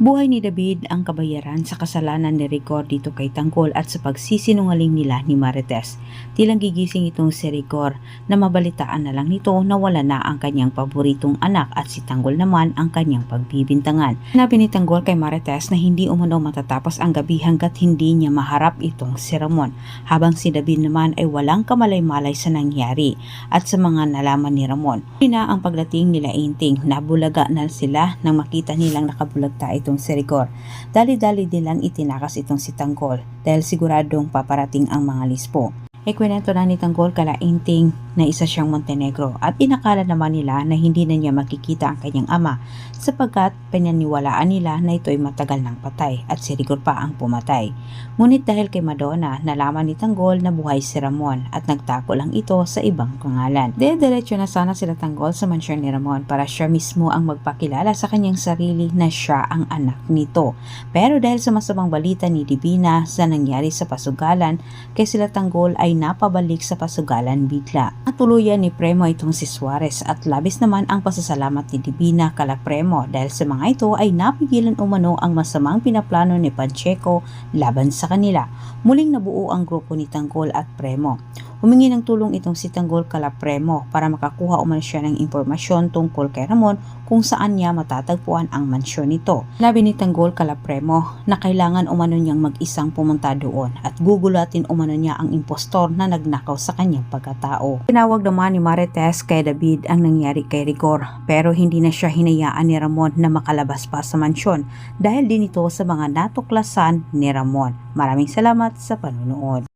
Buhay ni David ang kabayaran sa kasalanan ni Rigor dito kay Tangkol at sa pagsisinungaling nila ni Marites. Tilang gigising itong si Rigor na mabalitaan na lang nito na wala na ang kanyang paboritong anak at si Tanggol naman ang kanyang pagbibintangan. Sinabi ni Tanggol kay Marites na hindi umano matatapos ang gabi hanggat hindi niya maharap itong si Ramon habang si David naman ay walang kamalay-malay sa nangyari at sa mga nalaman ni Ramon. Yun na ang pagdating nila Inting, nabulaga na sila nang makita nilang nakabulagta itong si Rigor. Dali-dali nilang itinakas itong si Tanggol dahil siguradong paparating ang mga lispo. Ikwento na ni Tanggol kala Inting na isa siyang Montenegro at inakala naman nila na hindi na niya makikita ang kanyang ama sapagkat pinaniwalaan nila na ito'y matagal ng patay at si Rigor pa ang pumatay. Ngunit dahil kay Madonna, nalaman ni Tanggol na buhay si Ramon at nagtako lang ito sa ibang pangalan. Dediretso na sana sila Tanggol sa mansyon ni Ramon para siya mismo ang magpakilala sa kanyang sarili na siya ang anak nito. Pero dahil sa masamang balita ni Divina sa nangyari sa pasugalan, kay sila Tanggol ay napabalik sa pasugalan bigla. At tuluyan ni Premo itong si Suarez at labis naman ang pasasalamat ni Divina kala Premo dahil sa mga ito ay napigilan umano ang masamang pinaplano ni Pacheco laban sa kanila. Muling nabuo ang grupo ni Tanggol at Premo. Humingi ng tulong itong si Tanggol kala Premo para makakuha umano siya ng impormasyon tungkol kay Ramon kung saan niya matatagpuan ang mansyon nito. Labi ni Tanggol kala Premo na kailangan umano niyang mag-isang pumunta doon at gugulatin umano niya ang impostor na nagnakaw sa kanyang pagkatao. Tinawag naman ni Marites kay David ang nangyari kay Rigor pero hindi na siya hinayaan ni Ramon na makalabas pa sa mansyon dahil din ito sa mga natuklasan ni Ramon. Maraming salamat sa panunood.